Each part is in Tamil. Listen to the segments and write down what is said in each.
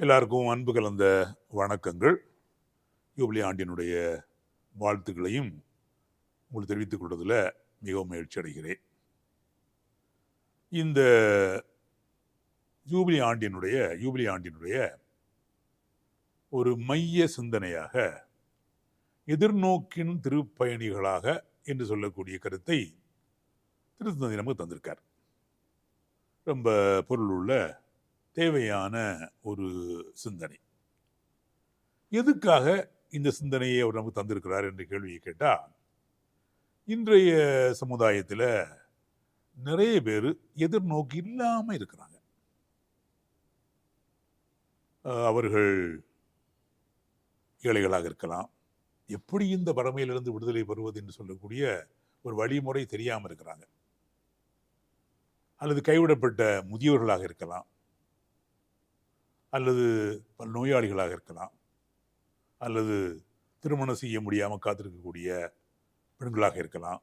எல்லாருக்கும் அன்பு கலந்த வணக்கங்கள். யூபிலி ஆண்டினுடைய வாழ்த்துக்களையும் உங்களுக்கு தெரிவித்துக் கொள்வதில் மிகவும் மகிழ்ச்சி அடைகிறேன். இந்த யூபிலி ஆண்டினுடைய யூபிலி ஆண்டினுடைய ஒரு மைய சிந்தனையாக எதிர்நோக்கின் திருப்பயணிகளாக என்று சொல்லக்கூடிய கருத்தை திருத்தந்தை நமக்கு தந்திருக்கார். ரொம்ப பொருள் உள்ள தேவையான ஒரு சிந்தனை. எதுக்காக இந்த சிந்தனையை அவர் நமக்கு தந்திருக்கிறார் என்ற கேள்வியை கேட்டால் இன்றைய சமுதாயத்தில் நிறைய பேர் எதிர்நோக்கு இல்லாமல் இருக்கிறாங்க. அவர்கள் ஏழைகளாக இருக்கலாம். எப்படி இந்த வறுமையிலிருந்து விடுதலை பெறுவது என்று சொல்லக்கூடிய ஒரு வழிமுறை தெரியாமல் இருக்கிறாங்க. அல்லது கைவிடப்பட்ட முதியோர்களாக இருக்கலாம். அல்லது பல நோயாளிகளாக இருக்கலாம். அல்லது திருமணம் செய்ய முடியாமல் காத்திருக்கக்கூடிய பெண்களாக இருக்கலாம்.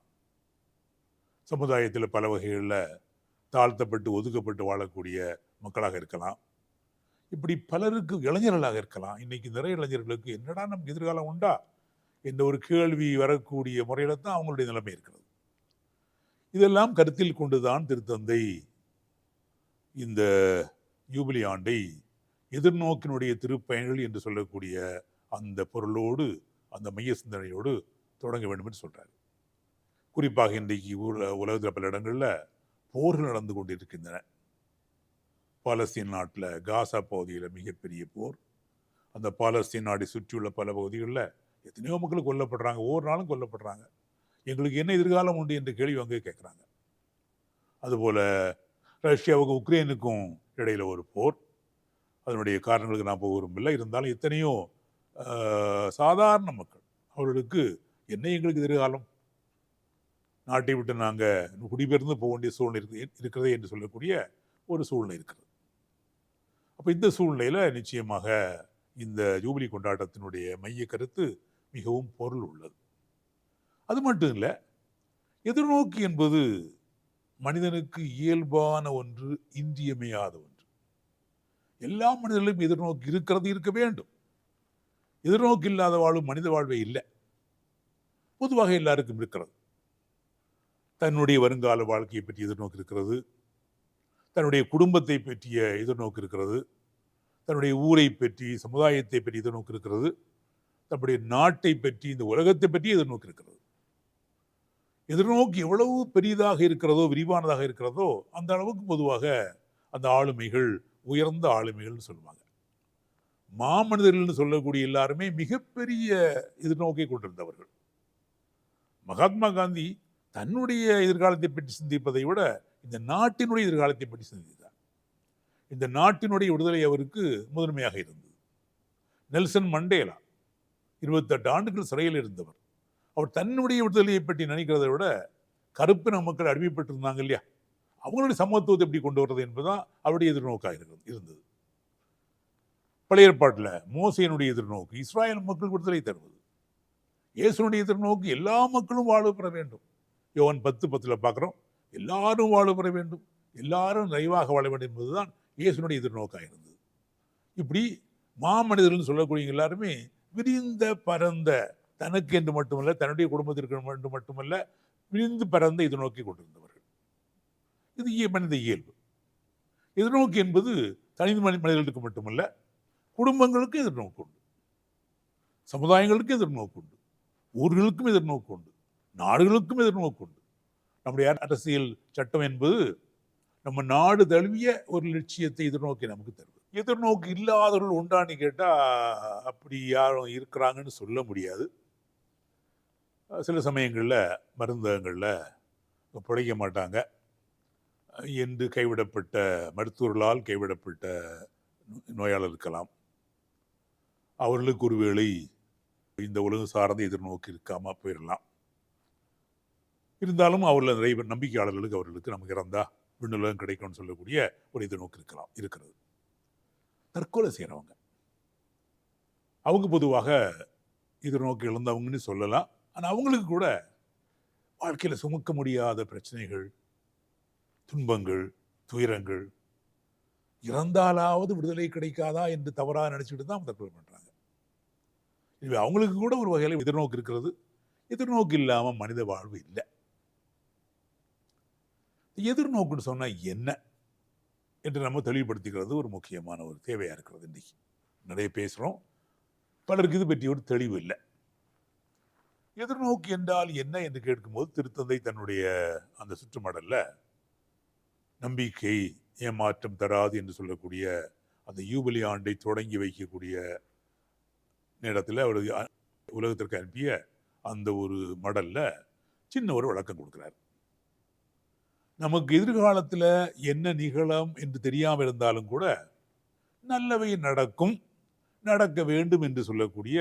சமுதாயத்தில் பல வகைகளில் தாழ்த்தப்பட்டு ஒதுக்கப்பட்டு வாழக்கூடிய மக்களாக இருக்கலாம். இப்படி பலருக்கு இளைஞர்களாக இருக்கலாம். இன்றைக்கி நிறைய இளைஞர்களுக்கு என்னடா நமக்கு எதிர்காலம் உண்டா? என்ற ஒரு கேள்வி வரக்கூடிய முறையில் தான் அவங்களுடைய நிலைமை இருக்கிறது. இதெல்லாம் கருத்தில் கொண்டுதான் திருத்தந்தை இந்த யூபிலி ஆண்டை எதிர்நோக்கினுடைய திருப்பயன்கள் என்று சொல்லக்கூடிய அந்த பொருளோடு அந்த மைய சிந்தனையோடு தொடங்க வேண்டும் என்று சொல்றார். குறிப்பாக இன்றைக்கு ஊர்ல உலகத்தில் பல இடங்களில் போர்கள் நடந்து கொண்டிருக்கின்றன. பாலஸ்தீன் நாட்டில் காசா பகுதியில் மிகப்பெரிய போர். அந்த பாலஸ்தீன் நாட்டை சுற்றியுள்ள பல பகுதிகளில் எத்தனையோ மக்கள் கொல்லப்படுறாங்க ஒவ்வொரு நாளும் கொல்லப்படுறாங்க. எங்களுக்கு என்ன எதிர்காலம் உண்டு என்ற கேள்வி அங்கே கேட்குறாங்க. அதுபோல் ரஷ்யாவுக்கும் உக்ரைனுக்கும் இடையில ஒரு போர். அதனுடைய காரணங்களுக்கு நான் போக விரும்பவில்லை இருந்தாலும் எத்தனையோ சாதாரண மக்கள் அவர்களுக்கு என்ன எங்களுக்கு எதிர்காலம்? நாட்டை விட்டு நாங்கள் குடிபெயர்ந்து போக வேண்டிய சூழ்நிலை இருக்கிறதே என்று சொல்லக்கூடிய ஒரு சூழ்நிலை இருக்கிறது. அப்போ இந்த சூழ்நிலையில் நிச்சயமாக இந்த ஜூபிலி கொண்டாட்டத்தினுடைய மைய கருத்து மிகவும் பொருள் உள்ளது. அது மட்டும் இல்லை எதிர்நோக்கி என்பது மனிதனுக்கு இயல்பான ஒன்று இன்றியமையாத ஒன்று. எல்லா மனிதர்களும் எதிர்நோக்கி இருக்கிறது இருக்க வேண்டும். எதிர்நோக்கு இல்லாத வாழும் மனித வாழ்வே இல்லை. பொதுவாக எல்லாருக்கும் இருக்கிறது. தன்னுடைய வருங்கால வாழ்க்கையை பற்றி எதிர்நோக்கு இருக்கிறது. தன்னுடைய குடும்பத்தை பற்றிய எதிர்நோக்கு இருக்கிறது. தன்னுடைய ஊரை பற்றி சமுதாயத்தை பற்றி எதிர்நோக்கு இருக்கிறது. தன்னுடைய நாட்டை பற்றி இந்த உலகத்தை பற்றி எதிர்நோக்கு இருக்கிறது. எதிர்நோக்கு எவ்வளவு பெரியதாக இருக்கிறதோ விரிவானதாக இருக்கிறதோ அந்த அளவுக்கு பொதுவாக அந்த ஆளுமைகள் உயர்ந்த ஆளுமைகள்னு சொல்லுவாங்க. மாமனிதர்கள்னு சொல்லக்கூடிய எல்லாருமே மிகப்பெரிய இது நோக்கி கொண்டிருந்தவர்கள். மகாத்மா காந்தி தன்னுடைய எதிர்காலத்தை பற்றி சிந்திப்பதை விட இந்த நாட்டினுடைய எதிர்காலத்தை பற்றி சிந்தித்தார். இந்த நாட்டினுடைய விடுதலை அவருக்கு முதன்மையாக இருந்தது. நெல்சன் மண்டேலா இருபத்தெட்டு ஆண்டுகள் சிறையில் இருந்தவர். அவர் தன்னுடைய விடுதலையை பற்றி நினைக்கிறதை விட கருப்பின மக்கள் அடிமைப்பட்டிருந்தாங்க இல்லையா? அவங்களுடைய சமத்துவத்தை எப்படி கொண்டு வர்றது என்பதுதான் அவருடைய எதிர்நோக்காக இருக்கிறது இருந்தது. பழைய ஏற்பாட்டில் மோசையனுடைய எதிர்நோக்கு இஸ்ராயல் மக்கள் விடுதலை தருவது. இயேசுனுடைய எதிர்நோக்கு எல்லா மக்களும் வாழ்வு பெற வேண்டும். யோவன் பத்து பத்தில் பார்க்குறோம் எல்லாரும் வாழ்வு பெற வேண்டும். எல்லாரும் நிறைவாக வாழ வேண்டும் என்பதுதான் இயேசுனுடைய எதிர்நோக்காக இருந்தது. இப்படி மாமனிதர்கள்னு சொல்லக்கூடிய எல்லாருமே விரிந்த பரந்த தனக்கு என்று மட்டுமல்ல தன்னுடைய குடும்பத்திற்கு என்று மட்டுமல்ல விரிந்து பரந்த எதிர்நோக்கி கொண்டிருந்தவர் இது மனித இயல்பு. எதிர்நோக்கு என்பது தனி மனி மனிதர்களுக்கு மட்டுமல்ல குடும்பங்களுக்கு எதிர்நோக்கு உண்டு. சமுதாயங்களுக்கு எதிர்நோக்கு உண்டு. ஊர்களுக்கும் எதிர்நோக்கு உண்டு. நாடுகளுக்கும் எதிர்நோக்கு உண்டு. நம்முடைய அரசியல் சட்டம் என்பது நம்ம நாடு தழுவிய ஒரு லட்சியத்தை எதிர்நோக்கி நமக்கு தருவது எதிர்நோக்கு இல்லாதவர்கள் உண்டான்னு கேட்டால் அப்படி யாரும் இருக்கிறாங்கன்னு சொல்ல முடியாது. சில சமயங்களில் மருந்தகங்களில் பிழைக்க மாட்டாங்க. என்று கைவிடப்பட்ட மருத்துவர்களால் கைவிடப்பட்ட நோயாளர் இருக்கலாம். அவர்களுக்கு ஒருவேளை இந்த உலகம் சார்ந்த எதிர்நோக்கு இருக்காமல் போயிடலாம் இருந்தாலும் அவர்கள் நிறைய நம்பிக்கையாளர்களுக்கு அவர்களுக்கு நமக்கு இறந்தா விண்ணுலகம் கிடைக்கும்னு சொல்லக்கூடிய ஒரு எதிர்நோக்கு இருக்கலாம் இருக்கிறது. தற்கொலை செய்கிறவங்க அவங்க பொதுவாக எதிர்நோக்கு இழந்தவங்கன்னு சொல்லலாம். ஆனால் அவங்களுக்கு கூட வாழ்க்கையில் சுமக்க முடியாத பிரச்சனைகள் துன்பங்கள் துயரங்கள் இறந்தாலாவது விடுதலை கிடைக்காதா என்று தவறாக நினச்சிட்டு தான் தற்கொலை பண்ணுறாங்க எனவே அவங்களுக்கு கூட ஒரு வகையில் எதிர்நோக்கு இருக்கிறது. எதிர்நோக்கு இல்லாமல் மனித வாழ்வு இல்லை. எதிர்நோக்குன்னு சொன்னால் என்ன என்று நம்ம தெளிவுபடுத்திக்கிறது ஒரு முக்கியமான ஒரு தேவையாக இருக்கிறது இன்றைக்கி நிறைய பேசுகிறோம் பலருக்கு இது பற்றி ஒரு தெளிவு இல்லை. எதிர்நோக்கு என்றால் என்ன என்று கேட்கும்போது திருத்தந்தை தன்னுடைய அந்த சுற்றுமடலில் நம்பிக்கை ஏமாற்றம் தராது என்று சொல்லக்கூடிய அந்த யூபிலி ஆண்டை தொடங்கி வைக்கக்கூடிய நேரத்தில் அவர் உலகத்திற்கு அனுப்பிய அந்த ஒரு மடலில் சின்ன ஒரு விளக்கம் கொடுக்குறார். நமக்கு எதிர்காலத்தில் என்ன நிகழும் என்று தெரியாமல் இருந்தாலும் கூட நல்லவை நடக்கும் நடக்க வேண்டும் என்று சொல்லக்கூடிய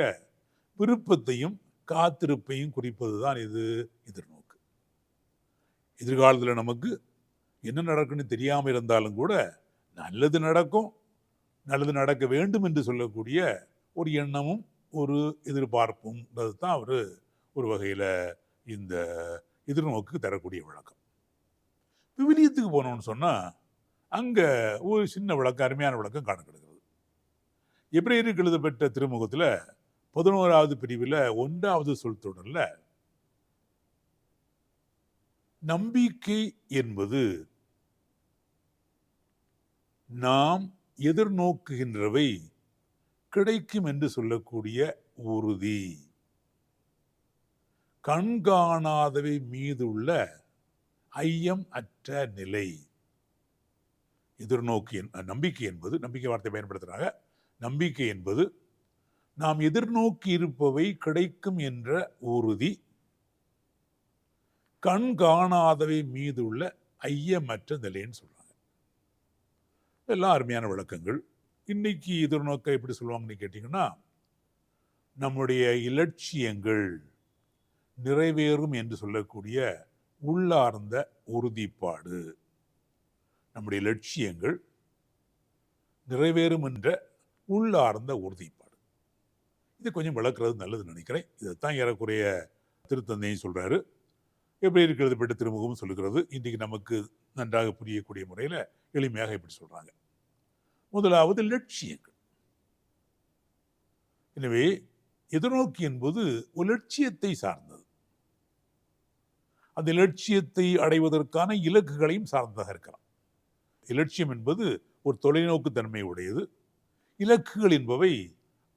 விருப்பத்தையும் காத்திருப்பையும் குறிப்பது தான் இது எதிர்நோக்கு. எதிர்காலத்தில் நமக்கு என்ன நடக்குன்னு தெரியாமல் இருந்தாலும் கூட நல்லது நடக்கும் நல்லது நடக்க வேண்டும் என்று சொல்லக்கூடிய ஒரு எண்ணமும் ஒரு எதிர்பார்ப்பும் தான் அவர் ஒரு வகையில் இந்த எதிர்நோக்கு தரக்கூடிய விளக்கம் விவிலியத்துக்கு போனோம்னு சொன்னால் அங்கே ஒரு சின்ன விளக்கம் அருமையான விளக்கம் காண கிடக்கிறது எப்ரேருக்கு எழுதப்பட்ட திருமுகத்தில் பதினோராவது பிரிவில் ஒன்றாவது சொல் தொடரில் நம்பிக்கை என்பது நாம் எதிர்நோக்குகின்றவை கிடைக்கும் என்று சொல்லக்கூடிய உறுதி. கண்காணாதவை மீதுள்ள ஐயம் அற்ற நிலை. எதிர்நோக்கு நம்பிக்கை என்பது நம்பிக்கை வார்த்தை பயன்படுத்துகிறாங்க நம்பிக்கை என்பது நாம் எதிர்நோக்கி இருப்பவை கிடைக்கும் என்ற உறுதி. கண் காணாதவை மீது உள்ள ஐயமற்ற நிலைன்னு சொல்றாங்க. எல்லாம் அருமையான விளக்கங்கள். இன்னைக்கு எதிர்நோக்க எப்படி சொல்லுவாங்கன்னு கேட்டிங்கன்னா நம்முடைய இலட்சியங்கள் நிறைவேறும் என்று சொல்லக்கூடிய உள்ளார்ந்த உறுதிப்பாடு. நம்முடைய லட்சியங்கள் நிறைவேறும் என்ற உள்ளார்ந்த உறுதிப்பாடு. இது கொஞ்சம் விளக்குறது நல்லதுன்னு நினைக்கிறேன். இதைத்தான் ஏறக்குறைய திருத்தந்தையும் சொல்கிறாரு எப்படி இருக்கிறது பெற்ற திருமுகமும் சொல்லுகிறது. இன்றைக்கு நமக்கு நன்றாக புரியக்கூடிய முறையில் எளிமையாக இப்படி சொல்கிறாங்க முதலாவது லட்சியங்கள். எனவே எதிர்நோக்கி என்பது ஒரு லட்சியத்தை சார்ந்தது. அந்த லட்சியத்தை அடைவதற்கான இலக்குகளையும் சார்ந்ததாக இருக்கலாம். இலட்சியம் என்பது ஒரு தொலைநோக்கு தன்மை உடையது. இலக்குகள் என்பவை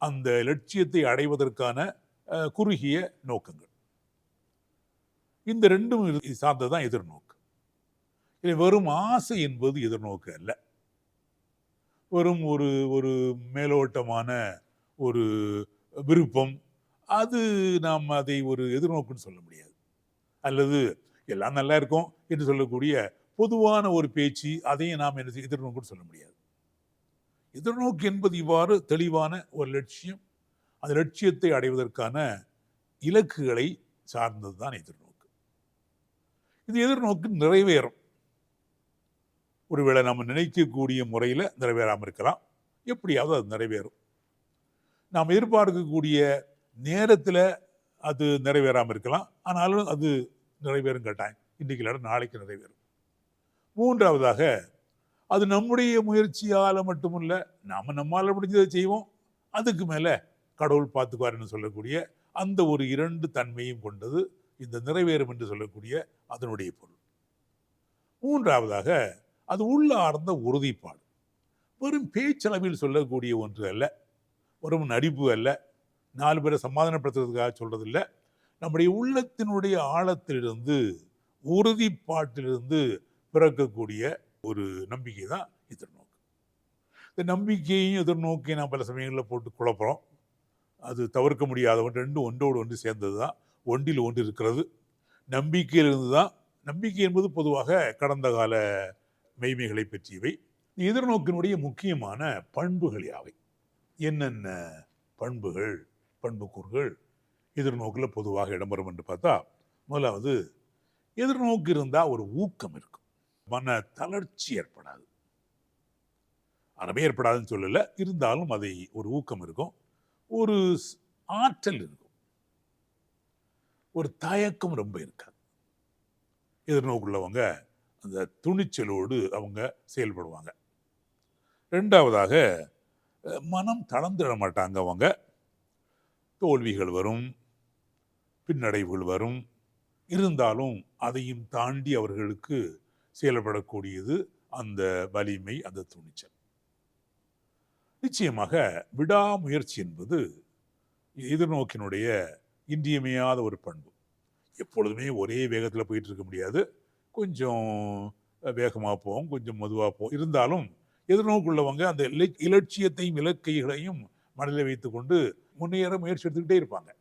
அந்த லட்சியத்தை அடைவதற்கான குறுகிய நோக்கங்கள். இந்த ரெண்டும் சார்ந்ததான் சார்ந்ததுதான் எதிர்நோக்கு. இது வெறும் ஆசை என்பது எதிர்நோக்கு அல்ல. வெறும் ஒரு ஒரு மேலோட்டமான ஒரு விருப்பம். அது நாம் அதை ஒரு எதிர்நோக்குன்னு சொல்ல முடியாது. அல்லது எல்லாம் நல்லா இருக்கும் என்று சொல்லக்கூடிய பொதுவான ஒரு பேச்சு அதையும் நாம் என்ன செய்ய- எதிர்நோக்குன்னு சொல்ல முடியாது. எதிர்நோக்கு என்பது இவ்வாறு தெளிவான ஒரு லட்சியம். அந்த லட்சியத்தை அடைவதற்கான இலக்குகளை சார்ந்தது தான் எதிர்நோக்கு. இது எதிர்நோக்கு நிறைவேறும். ஒருவேளை நம்ம நினைக்கக்கூடிய முறையில் நிறைவேறாமல் இருக்கலாம். எப்படியாவது அது நிறைவேறும். நாம் எதிர்பார்க்கக்கூடிய நேரத்தில் அது நிறைவேறாமல் இருக்கலாம். ஆனாலும் அது நிறைவேறும் கட்டாயம் இன்றைக்கு இல்லாட நாளைக்கு நிறைவேறும். மூன்றாவதாக அது நம்முடைய முயற்சியால் மட்டுமல்ல நாம் நம்மால் முடிஞ்சதை செய்வோம். அதுக்கு மேலே கடவுள் பார்த்துக்குவாருன்னு சொல்லக்கூடிய அந்த ஒரு இரண்டு தன்மையும் கொண்டது இந்த நிறைவேறும் என்று சொல்லக்கூடிய அதனுடைய பொருள். மூன்றாவதாக அது உள்ளார்ந்த உறுதிப்பாடு. வெறும் பேச்சளவில் சொல்லக்கூடிய ஒன்று அல்ல. வெறும் நடிப்பு அல்ல. நாலு பேரை சமாதானப்படுத்துறதுக்காக சொல்றதில்ல. நம்முடைய உள்ளத்தினுடைய ஆழத்திலிருந்து உறுதிப்பாட்டிலிருந்து பிறக்கக்கூடிய ஒரு நம்பிக்கை தான் எதிர்நோக்கு. இந்த நம்பிக்கையும் எதிர்நோக்கையும் நான் பல சமயங்களில் போட்டு குழப்புறோம். அது தவிர்க்க முடியாத ஒன்று ரெண்டும் ஒன்றோடு ஒன்று சேர்ந்தது தான் ஒன்றில் ஒன்று இருக்கிறது. நம்பிக்கையிலிருந்து தான் நம்பிக்கை என்பது பொதுவாக கடந்த கால மெய்மைகளை பற்றியவை. எதிர்நோக்கினுடைய முக்கியமான பண்புகள் யாவை? என்னென்ன பண்புகள் பண்புக்கூறுகள் எதிர்நோக்கில் பொதுவாக இடம்பெறும் என்று பார்த்தா முதலாவது எதிர்நோக்கு இருந்தால் ஒரு ஊக்கம் இருக்கும். மன தளர்ச்சி ஏற்படாது. அறவே ஏற்படாதுன்னு சொல்லல இருந்தாலும் அதை ஒரு ஊக்கம் இருக்கும். ஒரு ஆற்றல் இருக்கும். ஒரு தயக்கம் ரொம்ப இருக்காது. எதிர்நோக்குள்ளவங்க அந்த துணிச்சலோடு அவங்க செயல்படுவாங்க. ரெண்டாவதாக மனம் தளர்ந்துட மாட்டாங்க அவங்க. தோல்விகள் வரும் பின்னடைவுகள் வரும். இருந்தாலும் அதையும் தாண்டி அவர்களுக்கு செயல்படக்கூடியது அந்த வலிமை அந்த துணிச்சல். நிச்சயமாக விடாமுயற்சி என்பது எதிர்நோக்கினுடைய இன்றியமையாத ஒரு பண்பு. எப்பொழுதுமே ஒரே வேகத்தில் போயிட்டு இருக்க முடியாது. கொஞ்சம் வேகமாக போவோம் கொஞ்சம் மெதுவாக போவோம். இருந்தாலும் எதிர்நோக்குள்ளவங்க அந்த இல- இலட்சியத்தையும் இலக்கைகளையும் மனதில் வைத்துக்கொண்டு முன்னேற முயற்சி எடுத்துக்கிட்டே இருப்பாங்க.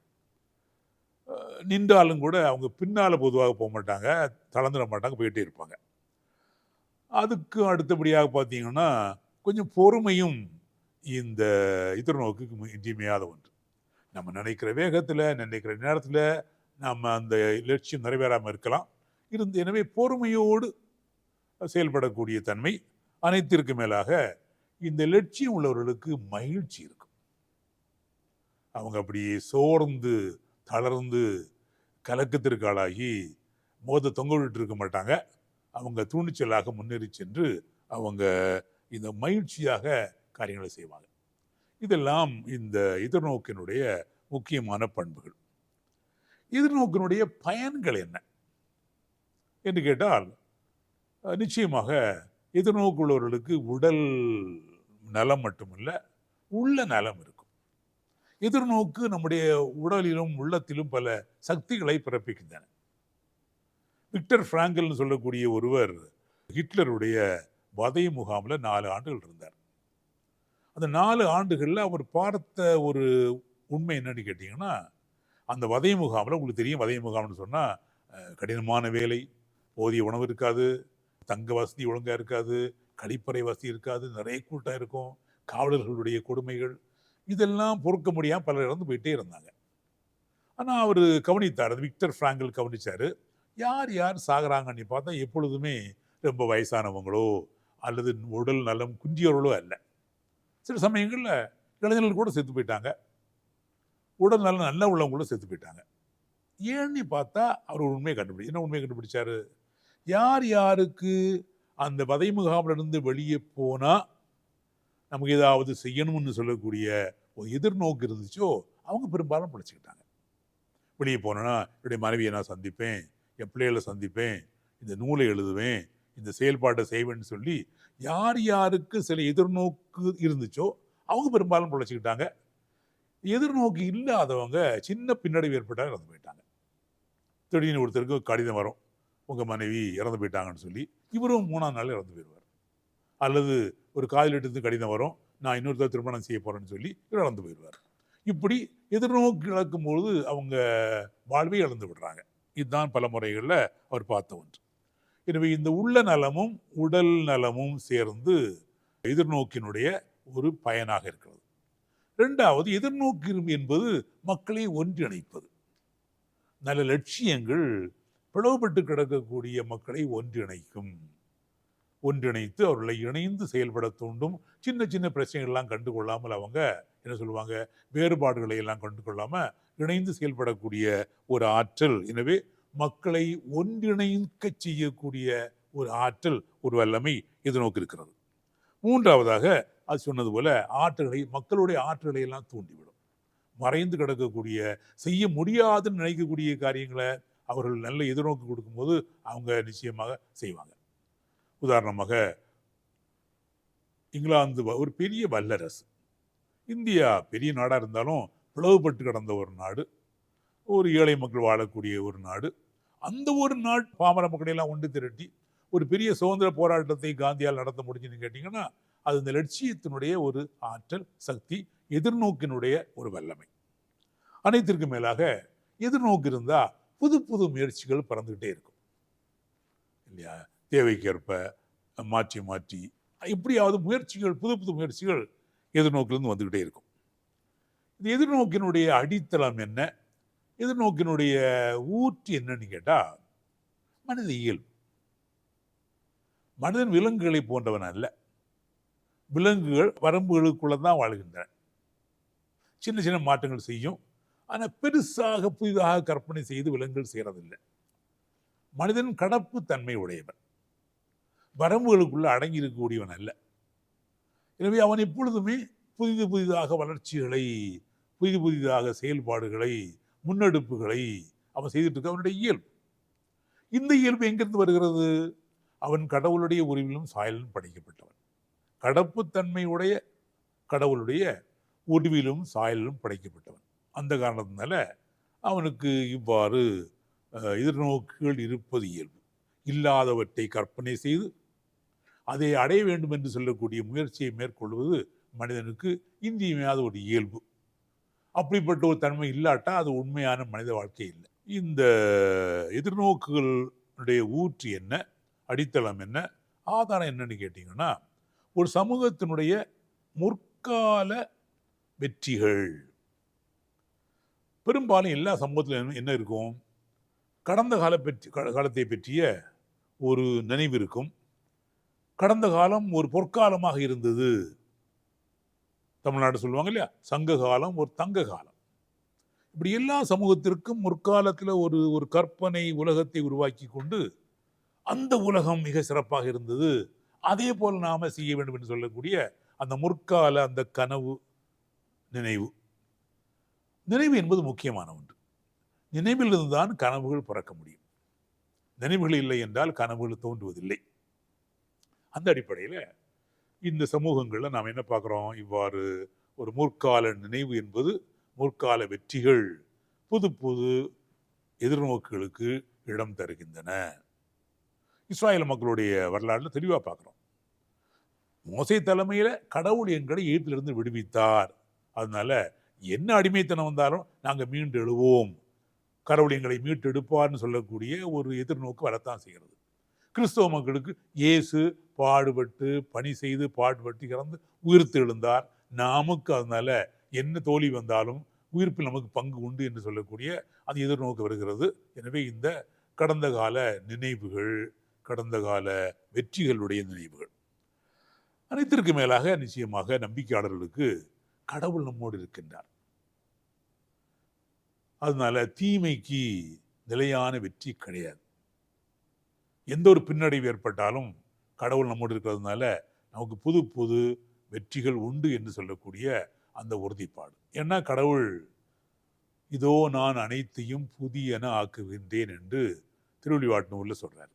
நின்றாலும் கூட அவங்க பின்னால் பொதுவாக போக மாட்டாங்க தளர்ந்துட மாட்டாங்க போயிட்டே இருப்பாங்க. அதுக்கு அடுத்தபடியாக பார்த்தீங்கன்னா கொஞ்சம் பொறுமையும் இந்த எதிர்நோக்குக்கு மு- இன்றியமையாத ஒன்று. நம்ம நினைக்கிற வேகத்தில் நினைக்கிற நேரத்தில் நம்ம அந்த லட்சியம் நிறைவேறாமல் இருக்கலாம். இருந்து எனவே பொறுமையோடு செயல்படக்கூடிய தன்மை அனைத்திற்கு மேலாக இந்த லட்சியம் உள்ளவர்களுக்கு மகிழ்ச்சி இருக்கும். அவங்க அப்படியே சோர்ந்து தளர்ந்து கலக்கத்திற்கு ஆளாகி மோத தொங்க விட்டு இருக்க மாட்டாங்க. அவங்க துணிச்சலாக முன்னேறி சென்று அவங்க இந்த மகிழ்ச்சியாக காரியங்களை செய்வாங்க. இதெல்லாம் இந்த எதிர்நோக்கினுடைய முக்கியமான பண்புகள். எதிர்நோக்கினுடைய பயன்கள் என்ன? என்று கேட்டால் நிச்சயமாக எதிர்நோக்குள்ளவர்களுக்கு உடல் நலம் மட்டுமல்ல உள்ள நலம் இருக்கும். எதிர்நோக்கு நம்முடைய உடலிலும் உள்ளத்திலும் பல சக்திகளை பிறப்பிக்கின்றன. விக்டர் ஃப்ராங்கல்னு சொல்லக்கூடிய ஒருவர் ஹிட்லருடைய வதை முகாமில் நாலு ஆண்டுகள் இருந்தார். அந்த நாலு ஆண்டுகளில் அவர் பார்த்த ஒரு உண்மை என்னன்னு கேட்டிங்கன்னா அந்த வதை முகாமில் உங்களுக்கு தெரியும் வதை முகாம்னு சொன்னால் கடினமான வேலை போதிய உணவு இருக்காது தங்க வசதி ஒழுங்காக இருக்காது கழிப்பறை வசதி இருக்காது நிறைய கூட்டம் இருக்கும் காவலர்களுடைய கொடுமைகள் இதெல்லாம் பொறுக்க முடியாமல் பலர் இறந்து போயிட்டே இருந்தாங்க. ஆனால் அவர் கவனித்தார் அது விக்டர் ஃப்ராங்கல் கவனிச்சார் யார் யார் சாகுறாங்கன்னு பார்த்தா எப்பொழுதுமே ரொம்ப வயசானவங்களோ அல்லது உடல் நலம் குன்றியவர்களோ அல்ல. சில சமயங்களில் இளைஞர்கள் கூட செத்து போயிட்டாங்க. உடல் நலம் நல்ல உள்ளவங்களும் செத்து போயிட்டாங்க. ஏன்னு பார்த்தா அவர் உண்மையை கண்டுபிடி என்ன உண்மையை கண்டுபிடிச்சாரு? யார் யாருக்கு அந்த வதை முகாமிலிருந்து வெளியே போனால் நமக்கு ஏதாவது செய்யணும்னு சொல்லக்கூடிய ஒரு எதிர்நோக்கு இருந்துச்சோ அவங்க பெரும்பாலும் பிடிச்சிக்கிட்டாங்க வெளியே போனேன்னா என்னுடைய மனைவியை நான் சந்திப்பேன் என் பிள்ளைகளை சந்திப்பேன் இந்த நூலை எழுதுவேன் இந்த செயல்பாட்டை செய்வேன்னு சொல்லி யார் யாருக்கு சில எதிர்நோக்கு இருந்துச்சோ அவங்க பெரும்பாலும் பிழைச்சிக்கிட்டாங்க. எதிர்நோக்கு இல்லாதவங்க சின்ன பின்னடைவு ஏற்பட்டாங்க இறந்து போயிட்டாங்க. திடீர்னு ஒருத்தருக்கு கடிதம் வரும். உங்கள் மனைவி இறந்து போயிட்டாங்கன்னு சொல்லி இவரும் மூணாம் நாள் இறந்து போயிடுவார். அல்லது ஒரு காதலிட்டு கடிதம் வரும் நான் இன்னொருத்தர் திருமணம் செய்ய போகிறேன்னு சொல்லி இவர் இறந்து போயிடுவார். இப்படி எதிர்நோக்கி இழக்கும்பொழுது அவங்க வாழ்வை இழந்து விடுறாங்க. இதுதான் பல முறைகளில் அவர் பார்த்த ஒன்று. எனவே இந்த உள்ள நலமும் உடல் நலமும் சேர்ந்து எதிர்நோக்கினுடைய ஒரு பயனாக இருக்கிறது. ரெண்டாவது எதிர்நோக்கி என்பது மக்களை ஒன்றிணைப்பது. நல்ல லட்சியங்கள் பிளவுபட்டு கிடக்கக்கூடிய மக்களை ஒன்றிணைக்கும். ஒன்றிணைத்து அவர்களை இணைந்து செயல்பட தூண்டும். சின்ன சின்ன பிரச்சனைகள்லாம் கண்டு கொள்ளாமல் அவங்க என்ன சொல்லுவாங்க? வேறுபாடுகளை எல்லாம் கண்டு கொள்ளாமல் இணைந்து செயல்படக்கூடிய ஒரு ஆற்றல். எனவே மக்களை ஒன்றிணைக்க செய்யக்கூடிய ஒரு ஆற்றல் ஒரு வல்லமை இது நோக்கி இருக்கிறது. மூன்றாவதாக அது சொன்னது போல ஆற்றல்களை மக்களுடைய ஆற்றலை எல்லாம் தூண்டிவிடும். மறைந்து கிடக்கக்கூடிய செய்ய முடியாதுன்னு நினைக்கக்கூடிய காரியங்களை அவர்கள் நல்ல எதிர்நோக்கு கொடுக்கும்போது அவங்க நிச்சயமாக செய்வாங்க. உதாரணமாக இங்கிலாந்து வ- ஒரு பெரிய வல்லரசு. இந்தியா பெரிய நாடாக இருந்தாலும் பிளவுபட்டு கிடந்த ஒரு நாடு. ஒரு ஏழை மக்கள் வாழக்கூடிய ஒரு நாடு. அந்த ஒரு நாட் பாமர மக்களையெல்லாம் ஒன்று திரட்டி ஒரு பெரிய சுதந்திர போராட்டத்தை காந்தியால் நடத்த முடிஞ்சுன்னு கேட்டிங்கன்னா அது இந்த லட்சியத்தினுடைய ஒரு ஆற்றல் சக்தி எதிர்நோக்கினுடைய ஒரு வல்லமை. அனைத்திற்கு மேலாக எதிர்நோக்கு இருந்தால் புது புது முயற்சிகள் பறந்துக்கிட்டே இருக்கும். இல்லையா? தேவைக்கேற்ப மாற்றி மாற்றி எப்படியாவது முயற்சிகள் புது புது முயற்சிகள் எதிர்நோக்கிலிருந்து வந்துக்கிட்டே இருக்கும். இந்த எதிர்நோக்கினுடைய அடித்தளம் என்ன? எதிர்நோக்கினுடைய ஊற்று என்னன்னு கேட்டால் மனித இயல்பு. மனிதன் விலங்குகளை போன்றவன் அல்ல. விலங்குகள் வரம்புகளுக்குள்ளே தான் வாழ்கின்றன. சின்ன சின்ன மாற்றங்கள் செய்யும். ஆனால் பெருசாக புதிதாக கற்பனை செய்து விலங்குகள் செய்கிறதில்லை மனிதன் கடப்பு தன்மை உடையவன். வரம்புகளுக்குள்ளே அடங்கி இருக்கக்கூடியவன் அல்ல. எனவே அவன் எப்பொழுதுமே புதிது புதிதாக வளர்ச்சிகளை புதிது புதிதாக செயல்பாடுகளை முன்னெடுப்புகளை அவன் செய்துட்டு இருக்க அவனுடைய இயல்பு. இந்த இயல்பு எங்கிருந்து வருகிறது? அவன் கடவுளுடைய உருவிலும் சாயலும் படைக்கப்பட்டவன். கடப்புத்தன்மையுடைய கடவுளுடைய உருவிலும் சாயலிலும் படைக்கப்பட்டவன். அந்த காரணத்தினால அவனுக்கு இவ்வாறு எதிர்நோக்குகள் இருப்பது இயல்பு. இல்லாதவற்றை கற்பனை செய்து அதை அடைய வேண்டும் என்று சொல்லக்கூடிய முயற்சியை மேற்கொள்வது மனிதனுக்கு இந்தியமையாத ஒரு இயல்பு. அப்படிப்பட்ட ஒரு தன்மை இல்லாட்டா அது உண்மையான மனித வாழ்க்கை இல்லை. இந்த எதிர்நோக்குகளுடைய ஊற்று என்ன அடித்தளம் என்ன ஆதாரம் என்னன்னு கேட்டிங்கன்னா ஒரு சமூகத்தினுடைய முற்கால வெற்றிகள். பெரும்பாலும் எல்லா சமூகத்திலும் என்ன- இருக்கும்? கடந்த கால பற்றி காலத்தை பற்றிய ஒரு நினைவு இருக்கும். கடந்த காலம் ஒரு பொற்காலமாக இருந்தது. தமிழ்நாடு சொல்லுவாங்க இல்லையா? சங்க காலம் ஒரு தங்க காலம். இப்படி எல்லா சமூகத்திற்கும் முற்காலத்தில் ஒரு ஒரு கற்பனை உலகத்தை உருவாக்கி கொண்டு அந்த உலகம் மிக சிறப்பாக இருந்தது. அதே போல் நாம் செய்ய வேண்டும் என்று சொல்லக்கூடிய அந்த முற்கால அந்த கனவு நினைவு. நினைவு என்பது முக்கியமான ஒன்று. நினைவிலிருந்து தான் கனவுகள் பிறக்க முடியும். நினைவுகள் இல்லை என்றால் கனவுகள் தோன்றுவதில்லை. அந்த அடிப்படையில் இந்த சமூகங்களில் நாம் என்ன பார்க்குறோம்? இவ்வாறு ஒரு முற்கால நினைவு என்பது முற்கால வெற்றிகள் புது புது எதிர்நோக்குகளுக்கு இடம் தருகின்றன. இஸ்ராயல் மக்களுடைய வரலாறுல தெளிவாக பார்க்குறோம். மோசை தலைமையில் கடவுள் எங்களை ஈட்டிலிருந்து விடுவித்தார். அதனால என்ன அடிமைத்தனம் வந்தாலும் நாங்கள் மீண்டு எழுவோம். கடவுள் எங்களை மீட்டெடுப்பார்னு சொல்லக்கூடிய ஒரு எதிர்நோக்கு வரத்தான் செய்கிறது. கிறிஸ்தவ மக்களுக்கு இயேசு பாடுபட்டு பணி செய்து பாடுபட்டு இறந்து உயிர்த்து எழுந்தார். நமக்கு அதனால் என்ன தோல்வி வந்தாலும் உயிர்ப்பில் நமக்கு பங்கு உண்டு என்று சொல்லக்கூடிய அது எதிர்நோக்கு வருகிறது. எனவே இந்த கடந்த கால நினைவுகள் கடந்த கால வெற்றிகளுடைய நினைவுகள் அனைத்திற்கு மேலாக நிச்சயமாக நம்பிக்கையாளர்களுக்கு கடவுள் நம்மோடு இருக்கின்றார். அதனால தீமைக்கு நிலையான வெற்றி கிடையாது. எந்த ஒரு பின்னடைவு ஏற்பட்டாலும் கடவுள் நம்மோடு இருக்கிறதுனால நமக்கு புது புது வெற்றிகள் உண்டு என்று சொல்லக்கூடிய அந்த உறுதிப்பாடு. ஏன்னா கடவுள் இதோ நான் அனைத்தையும் புதியன ஆக்குகின்றேன் என்று திருவள்ளிவாட்டினூரில் சொல்கிறார்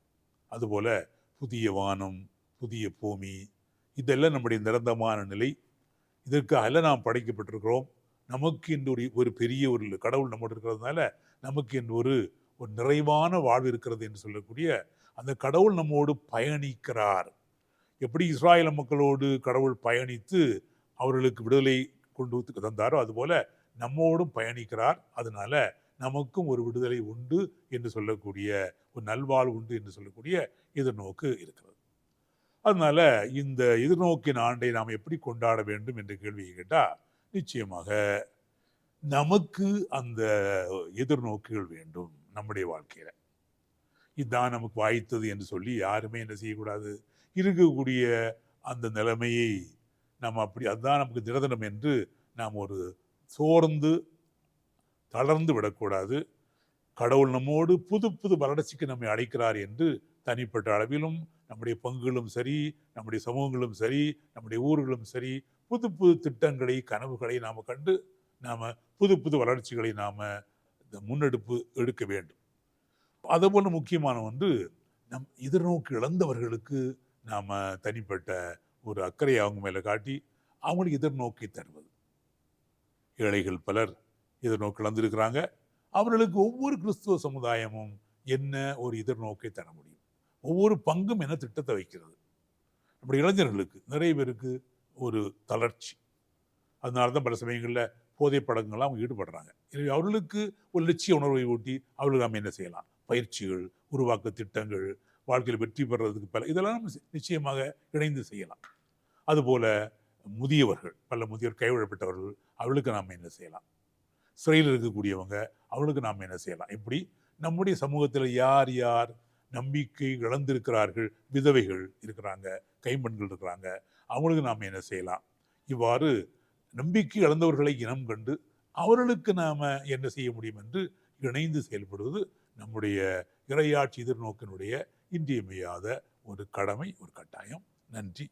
அதுபோல் புதிய வானம் புதிய பூமி இதெல்லாம் நம்முடைய நிரந்தரமான நிலை. இதற்கு அல்ல நாம் படைக்கப்பட்டிருக்கிறோம். நமக்கு என்று ஒரு ஒரு பெரிய ஒரு கடவுள் நம்மோடு இருக்கிறதுனால நமக்கு என்று ஒரு ஒரு நிறைவான வாழ்வு இருக்கிறது என்று சொல்லக்கூடிய அந்த கடவுள் நம்மோடு பயணிக்கிறார். எப்படி இஸ்ராயல் மக்களோடு கடவுள் பயணித்து அவர்களுக்கு விடுதலை கொண்டு தந்தாரோ அதுபோல நம்மோடும் பயணிக்கிறார். அதனால நமக்கும் ஒரு விடுதலை உண்டு என்று சொல்லக்கூடிய ஒரு நல்வாழ்வு உண்டு என்று சொல்லக்கூடிய எதிர்நோக்கு இருக்கிறது. அதனால இந்த எதிர்நோக்கின் ஆண்டை நாம் எப்படி கொண்டாட வேண்டும் என்ற கேள்வியை கேட்டால் நிச்சயமாக நமக்கு அந்த எதிர்நோக்குகள் வேண்டும் நம்முடைய வாழ்க்கையில். இதுதான் நமக்கு வாய்த்தது என்று சொல்லி யாருமே என்ன செய்யக்கூடாது? இருக்கக்கூடிய அந்த நிலைமையை நாம் அப்படி அதுதான் நமக்கு திரதனம் என்று நாம் ஒரு சோர்ந்து தளர்ந்து விடக்கூடாது. கடவுள் நம்மோடு புது புது வளர்ச்சிக்கு நம்மை அழைக்கிறார் என்று தனிப்பட்ட அளவிலும் நம்முடைய பங்குகளும் சரி நம்முடைய சமூகங்களும் சரி நம்முடைய ஊர்களும் சரி புது புது திட்டங்களை கனவுகளை நாம் கண்டு நாம் புது புது வளர்ச்சிகளை நாம் இந்த முன்னெடுப்பு எடுக்க வேண்டும். அதுபோல முக்கியமான ஒன்று நம் எதிர்நோக்கு இழந்தவர்களுக்கு நாம் தனிப்பட்ட ஒரு அக்கறை அவங்க மேலே காட்டி அவங்களுக்கு எதிர்நோக்கி தருவது. ஏழைகள் பலர் எதிர்நோக்கு இழந்திருக்கிறாங்க. அவர்களுக்கு ஒவ்வொரு கிறிஸ்துவ சமுதாயமும் என்ன ஒரு எதிர்நோக்கை தர முடியும்? ஒவ்வொரு பங்கும் என்ன திட்டத்தை வைக்கிறது? நம்முடைய இளைஞர்களுக்கு நிறைய பேருக்கு ஒரு தளர்ச்சி. அதனால தான் பல சமயங்களில் போதை படங்கள்லாம் அவங்க ஈடுபடுறாங்க. எனவே அவர்களுக்கு ஒரு லட்சிய உணர்வை ஊட்டி அவர்களுக்கு நாம் என்ன செய்யலாம்? பயிற்சிகள் உருவாக்க திட்டங்கள் வாழ்க்கையில் வெற்றி பெறுறதுக்கு பல இதெல்லாம் நம்ம நிச்சயமாக இணைந்து செய்யலாம். அதுபோல் முதியவர்கள் பல முதியோர் கைவிடப்பட்டவர்கள் அவளுக்கு நாம் என்ன செய்யலாம்? சிறையில் இருக்கக்கூடியவங்க அவளுக்கு நாம் என்ன செய்யலாம்? இப்படி நம்முடைய சமூகத்தில் யார் யார் நம்பிக்கை இழந்திருக்கிறார்கள் விதவைகள் இருக்கிறாங்க கைம்பெண்கள் இருக்கிறாங்க அவங்களுக்கு நாம் என்ன செய்யலாம்? இவ்வாறு நம்பிக்கை இழந்தவர்களை இனம் கண்டு அவர்களுக்கு நாம் என்ன செய்ய முடியும் என்று இணைந்து செயல்படுவது நம்முடைய இறையாட்சி எதிர்நோக்கினுடைய இன்றியமையாத ஒரு கடமை ஒரு கட்டாயம். நன்றி.